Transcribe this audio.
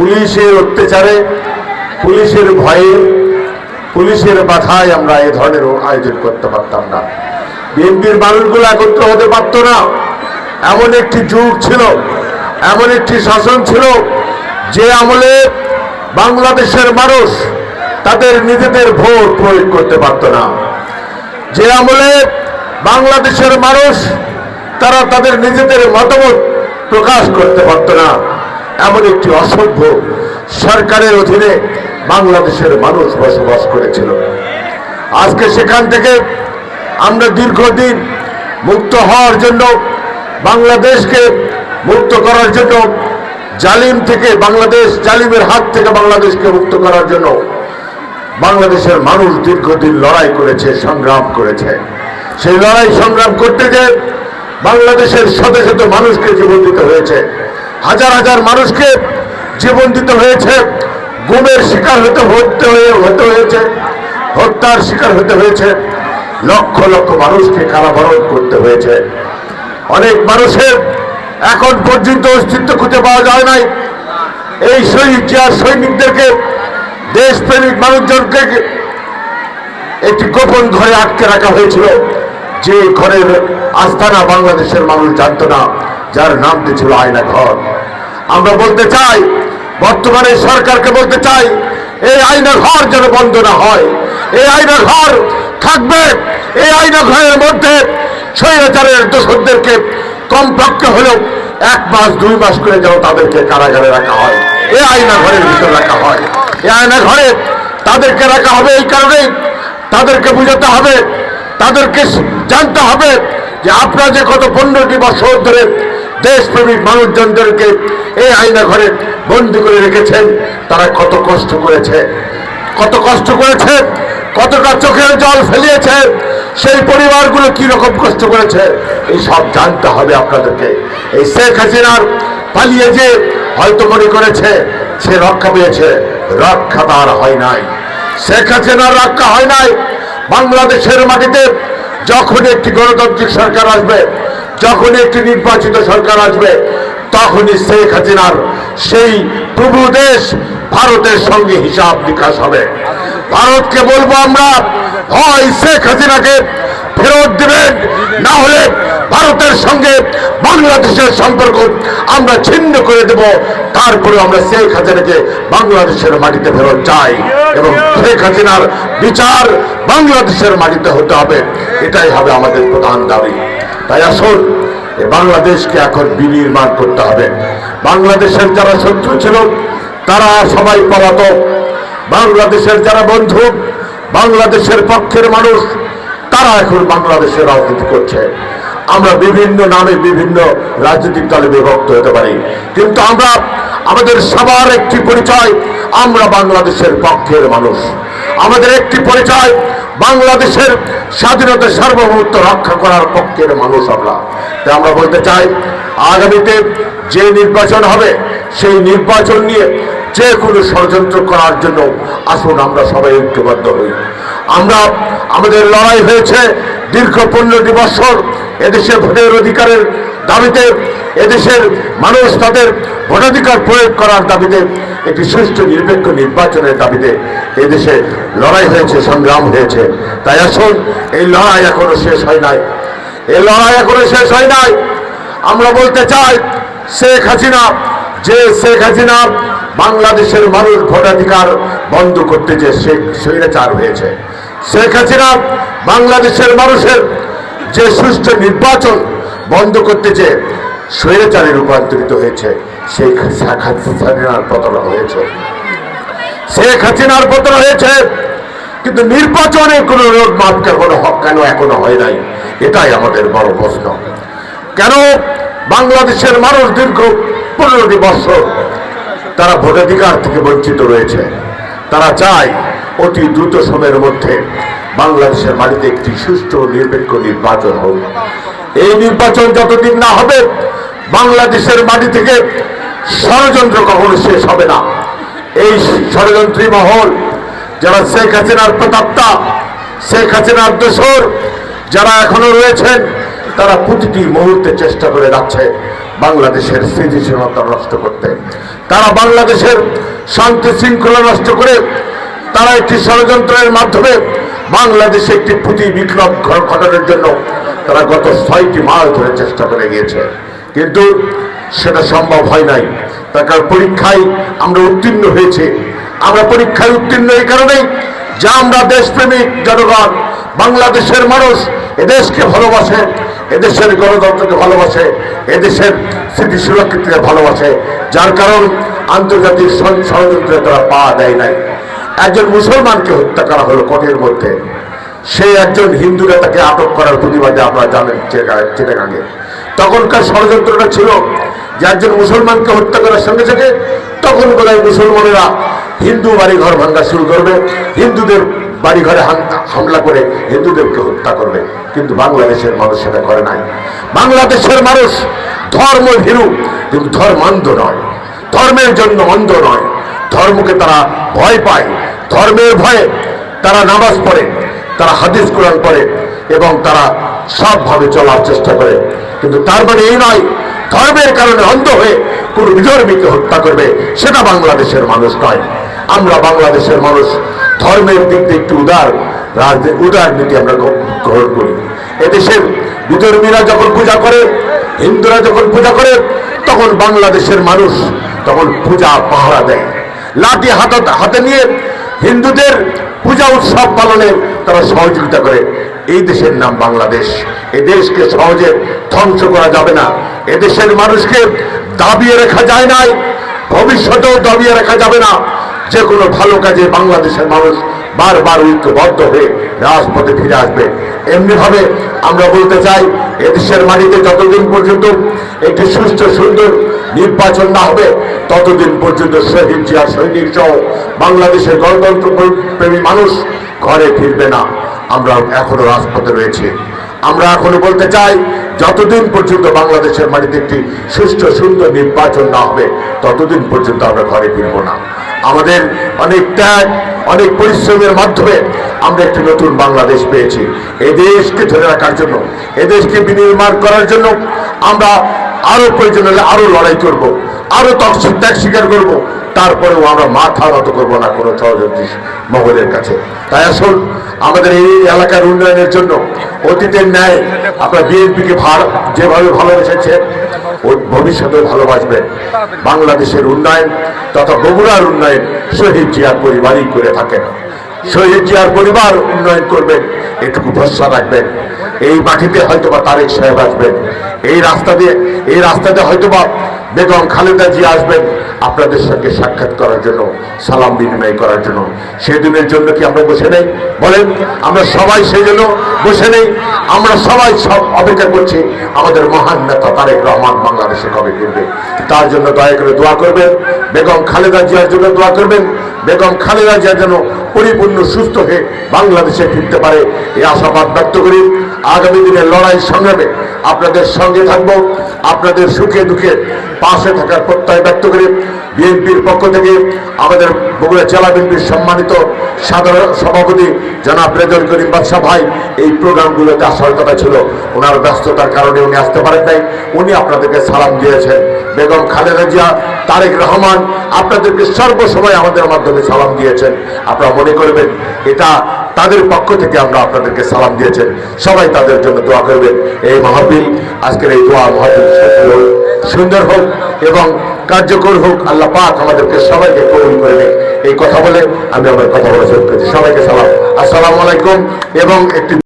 পুলিশের অত্যাচারে, পুলিশের ভয়ে, পুলিশের বাধায় আমরা এ ধরনের আয়োজন করতে পারতাম না। বিএনপির মানুষগুলো একত্র হতে পারত না। এমন একটি যুগ ছিল, এমন একটি শাসন ছিল, যে আমলে বাংলাদেশের মানুষ তাদের নিজেদের ভোট প্রয়োগ করতে পারত না। যে আমলে বাংলাদেশের মানুষ তারা তাদের নিজেদের মতামত প্রকাশ করতে পারত না। এমন একটি অসভ্য সরকারের অধীনে বাংলাদেশের মানুষ বসবাস করেছিল। আজকে সেখান থেকে আমরা দীর্ঘদিন মুক্ত হওয়ার জন্য, বাংলাদেশকে মুক্ত করার জন্য, জালিম থেকে বাংলাদেশ, জালিমের হাত থেকে বাংলাদেশকে মুক্ত করার জন্য বাংলাদেশের মানুষ দীর্ঘদিন লড়াই করেছে, সংগ্রাম করেছে। সেই লড়াই সংগ্রাম করতে যে বাংলাদেশের শত শত মানুষকে জীবন দিতে হয়েছে। হাজার হাজার মানুষকে জীবন দিতে হয়েছে, গুমের শিকার হতে হতে হতে হয়েছে, হত্যার শিকার হতে হয়েছে, লক্ষ লক্ষ মানুষকে কারাবরণ করতে হয়েছে। অনেক মানুষের এখন পর্যন্ত অস্তিত্ব খুঁজে পাওয়া যায় নাই। এই শহীদ জিয়ার সৈনিকদেরকে, দেশপ্রেমিক মানুষজনকে একটি গোপন ঘরে আটকে রাখা হয়েছিল। যে ঘরের আস্থানা বাংলাদেশের মানুষ জানতো না। যার নামটি ছিল আয়না ঘর। আমরা বলতে চাই, বর্তমানে সরকারকে বলতে চাই, এই আয়না ঘর যেন বন্ধ না হয়। এই আয়না ঘর থাকবে, এই আয়না ঘরের মধ্যে স্বৈরাচারের দোষরদেরকে কমপক্ষে হলেও এক মাস, দুই মাস করে যেন তাদেরকে কারাগারে রাখা হয়। এই আয়না ঘরের ভিতর রাখা হয়। এই আয়না ঘরে তাদেরকে রাখা হবে এই কারণেই তাদেরকে বুঝাতে হবে, তাদেরকে জানতে হবে যে আপনারা যে কত পনেরোটি বছর ধরে দেশপ্রেমিক মানুষজনদেরকে এই আয়না ঘরে বন্দি করে রেখেছেন। তারা কত কষ্ট করেছে, কত কষ্ট করেছে, কতটা চোখের জল ফেলিয়েছে, সেই পরিবারগুলো রকম কষ্ট করেছে, এই সব জানতে হবে আপনাদেরকে। এই শেখ হাসিনার পালিয়ে যে হয়তো মনে করেছে, সে রক্ষা পেয়েছে, রক্ষা তার হয় নাই। শেখ হাসিনার রক্ষা হয় নাই। বাংলাদেশের মাটিতে যখন একটি গণতান্ত্রিক সরকার আসবে যখন একটি নির্বাচিত সরকার আসবে, তখনই শেখ হাসিনার সেই প্রভু দেশ ভারতের সঙ্গে হিসাব নিকাশ হবে। ভারতকে বলব আমরা, হয় শেখ হাসিনাকে ফেরত দেবেন, না হলে ভারতের সঙ্গে বাংলাদেশের সম্পর্ক আমরা ছিন্ন করে দেব, তারপরে আমরা শেখ হাসিনাকে বাংলাদেশের মাটিতে ফেরত চাই এবং শেখ হাসিনার বিচার বাংলাদেশের মাটিতে হতে হবে। এটাই হবে আমাদের প্রধান দাবি। তাই আসুন বাংলাদেশকে এখন বিনির্মাণ করতে হবে। বাংলাদেশের যারা শত্রু ছিল, তারা সবাই পলাতক। বাংলাদেশের যারা বন্ধু, বাংলাদেশের পক্ষের মানুষ, তারা এখন বাংলাদেশের রাজনীতি করছে। আমরা বিভিন্ন নামে বিভিন্ন রাজনৈতিক দলে বিভক্ত হতে পারি। কিন্তু আমরা আমাদের সবার একটি পরিচয়, আমরা বাংলাদেশের পক্ষের মানুষ। আমাদের একটি পরিচয়, বাংলাদেশের স্বাধীনতা সার্বভৌমত্ব রক্ষা করার পক্ষের মানুষ আমরা। তাই আমরা বলতে চাই, আগামীতে যে নির্বাচন হবে, সেই নির্বাচন নিয়ে যে কোনো ষড়যন্ত্র করার জন্য আসুন আমরা সবাই ঐক্যবদ্ধ হই। আমরা, আমাদের লড়াই হয়েছে দীর্ঘ পনেরোটি বছর এদেশে ভোটের অধিকারের দাবিতে এদেশের মানুষ তাদের ভোটাধিকার প্রয়োগ করার দাবিতে একটি সুষ্ঠু নিরপেক্ষ নির্বাচনের দাবিতে এদেশে লড়াই হয়েছে, সংগ্রাম হয়েছে। তাই আসুন, এই লড়াই এখনও শেষ হয় নাই। এই লড়াই এখনও শেষ হয় নাই। আমরা বলতে চাই, শেখ হাসিনা, যে শেখ হাসিনা বাংলাদেশের মানুষ ভোটাধিকার বন্ধ করতে যে শেখ স্বৈরাচার হয়েছে, শেখ হাসিনা বাংলাদেশের মানুষের যে সুষ্ঠু নির্বাচন বন্ধ করতে যে স্বৈরাচারে রূপান্তরিত হয়েছে। শেখ শেখ হাসিনার পতন হয়েছে। শেখ হাসিনার পতন হয়েছে। কিন্তু নির্বাচনে কোনো রোড মাপ কোনো হক কেন এখনও হয় নাই? এটাই আমাদের বড় প্রশ্ন। কেন বাংলাদেশের মানুষ দীর্ঘ পনেরোটি বছর তারা ভোটাধিকার থেকে বঞ্চিত রয়েছে। তারা চায় অতি দ্রুত সময়ের মধ্যে বাংলাদেশের মাটিতে একটি সুষ্ঠু নিরপেক্ষ নির্বাচন হোক। এই নির্বাচন যতদিন না হবে বাংলাদেশের মাটি থেকে ষড়যন্ত্র কখনো শেষ হবে না। এই ষড়যন্ত্রী মহল, যারা শেখ হাসিনার প্রতাপ্তা শেখ হাসিনার দোসর যারা এখনও রয়েছেন, তারা প্রতিটি মুহূর্তে চেষ্টা করে যাচ্ছে বাংলাদেশের স্থিতিশীলতা নষ্ট করতে। তারা বাংলাদেশের শান্তি শৃঙ্খলা নষ্ট করে, তারা একটি ষড়যন্ত্রের মাধ্যমে বাংলাদেশে একটি পুঁতি বিপ্লব ঘটানোর জন্য তারা গত ছয়টি মাস ধরে চেষ্টা করে গিয়েছে। কিন্তু সেটা সম্ভব হয় নাই। তার কারণ পরীক্ষায় আমরা উত্তীর্ণ হয়েছে। আমরা পরীক্ষায় উত্তীর্ণ এই কারণেই যা আমরা দেশপ্রেমিক জনগণ, বাংলাদেশের মানুষ এদেশকে ভালোবাসে, এদেশের গণতন্ত্রকে ভালোবাসে, এদেশের স্মৃতি সুরক্ষিতকে ভালোবাসে, যার কারণ আন্তর্জাতিক ষড়- ষড়যন্ত্রে তারা পা দেয় নাই। একজন মুসলমানকে হত্যা করা হলো কোর্টের মধ্যে। সে একজন হিন্দুরা তাকে আটক করার প্রতিবাদে আপনারা জানেন চিটাগাঙ্গে তখনকার ষড়যন্ত্রটা ছিল যে একজন মুসলমানকে হত্যা করার সঙ্গে সঙ্গে তখন বোধহয় মুসলমানেরা হিন্দু বাড়ি ঘর ভাঙ্গা শুরু করবে, হিন্দুদের বাড়ি ঘরে হামলা করে হিন্দুদেরকে হত্যা করবে। কিন্তু বাংলাদেশের মানুষ সেটা করে নাই। বাংলাদেশের মানুষ ধর্ম ভীরু, কিন্তু ধর্মান্ধ নয়। ধর্মের জন্য অন্ধ নয়। ধর্মকে তারা ভয় পায়। ধর্মের ভয়ে তারা নামাজ পড়ে, তারা হাদিস কোরআন পড়ে এবং তারা সবভাবে চলার চেষ্টা করে। কিন্তু তার মানে এই নয়, ধর্মের কারণে অন্ধ হয়ে কোন বিধর্মীকে হত্যা করবে, সেটা বাংলাদেশের মানুষ নয়। আমরা বাংলাদেশের মানুষ, ধর্মের দিক দিয়ে একটু উদার, রাজনীতি, উদার নীতি আমরা গ্রহণ করি। এদেশের বিধর্মীরা যখন পূজা করে, হিন্দুরা যখন পূজা করে, তখন বাংলাদেশের মানুষ তখন পূজা পাহারা দেয়। লাঠি হাতে হাতে নিয়ে হিন্দুদের পূজা উৎসব পালনে তারা সহযোগিতা করে। এই দেশের নাম বাংলাদেশ। এই দেশকে সহজে ধ্বংস করা যাবে না। এদেশের মানুষকে দাবিয়ে রাখা যায় নাই। ভবিষ্যতেও দাবিয়ে রাখা যাবে না। যে কোনো ভালো কাজে বাংলাদেশের মানুষ বারবার ঐক্যবদ্ধ হয়ে রাজপথে ফিরে আসবে। এমনিভাবে আমরা বলতে চাই, এদেশের মাটিতে যতদিন পর্যন্ত একটি সুস্থ, সুন্দর নির্বাচন না হবে, ততদিন পর্যন্ত শহীদ জিয়া সৈনিক সহ বাংলাদেশের গণতন্ত্র প্রেমী মানুষ ঘরে ফিরবে না। আমরা এখনও রাজপথে রয়েছি। আমরা এখনও বলতে চাই, যতদিন পর্যন্ত বাংলাদেশের মাটিতে একটি সুষ্ঠু, সুন্দর নির্বাচন না হবে, ততদিন পর্যন্ত আমরা ঘরে ফিরব না। আমাদের অনেক ত্যাগ, অনেক পরিশ্রমের মাধ্যমে আমরা একটি নতুন বাংলাদেশ পেয়েছি। এই দেশকে ধরে রাখার জন্য, এ দেশকে বিনির্মাণ করার জন্য আমরা আরও প্রয়োজন হলে আরও লড়াই করব, আরও তৎসব ত্যাগ স্বীকার করব, তারপরেও আমরা মাথা নত করব না কোনো ষড়যন্ত্রী মহলের কাছে। তাই আসুন, আমাদের এই এলাকার উন্নয়নের জন্য অতীতের ন্যায় আপনার বিএনপিকে ভার যেভাবে ভালোবেসেছে ও ভবিষ্যতে ভালোবাসবেন বাংলাদেশের উন্নয়ন তথা বগুড়ার উন্নয়ন শহীদ জিয়ার পরিবারই করে থাকেন। শহীদ জিয়ার পরিবার উন্নয়ন করবেন এটুকু ভরসা রাখবেন। এই মাটিতে হয়তোবা তারেক সাহেব আসবেন। এই রাস্তা দিয়ে এই রাস্তাতে হয়তোবা বেগম খালেদা জি আসবেন। আপনাদের সঙ্গে সাক্ষাৎ করার জন্য, সালাম বিনিময় করার জন্য। সেদিনের জন্য কি আমরা বসে নেই? বলেন, আমরা সবাই সেই জন্য বসে নেই। আমরা সবাই সব অপেক্ষা করছি, আমাদের মহান নেতা তারেক রহমান বাংলাদেশে কবে ফিরবে? তার জন্য দয়া করে দোয়া করবেন। বেগম খালেদা জিয়ার জন্য দোয়া করবেন। বেগম খালেদা জিয়া যেন পরিপূর্ণ সুস্থ হয়ে বাংলাদেশে ফিরতে পারে, এই আশাবাদ ব্যক্ত করি। আগামী দিনের লড়াই সংগ্রামে আপনাদের সঙ্গে থাকব। আপনাদের সুখে দুঃখে পাশে থাকার প্রত্যয় ব্যক্ত করি। বিএনপির পক্ষ থেকে আমাদের বগুড়া জেলা বিএনপির সম্মানিত সাধারণ সভাপতি জনাব রেজল করিম বাদশাহ ভাই, এই প্রোগ্রামগুলোতে আসার কথা ছিল। ওনার ব্যস্ততার কারণে উনি আসতে পারেন নাই। উনি আপনাদেরকে সালাম দিয়েছেন। বেগম খালেদা জিয়া, তারেক রহমান, আপনাদেরকে সর্বসময় আমাদের মাধ্যমে সালাম দিয়েছেন। আপনারা মনে করবেন, এটা তাদের পক্ষ থেকে আমরা আপনাদেরকে সালাম দিয়েছেন। সবাই তাদের জন্য দোয়া করবেন। এই মাহফিল, আজকের এই দোয়া মাহফিল সুন্দর হোক এবং কার্যকর হোক। আল্লাহ পাক আমাদেরকে সবাইকে কবুল করে নেয় এই কথা বলে আমি আমার কথা বলে সবাইকে সালাম। আসসালামু আলাইকুম এবং একটি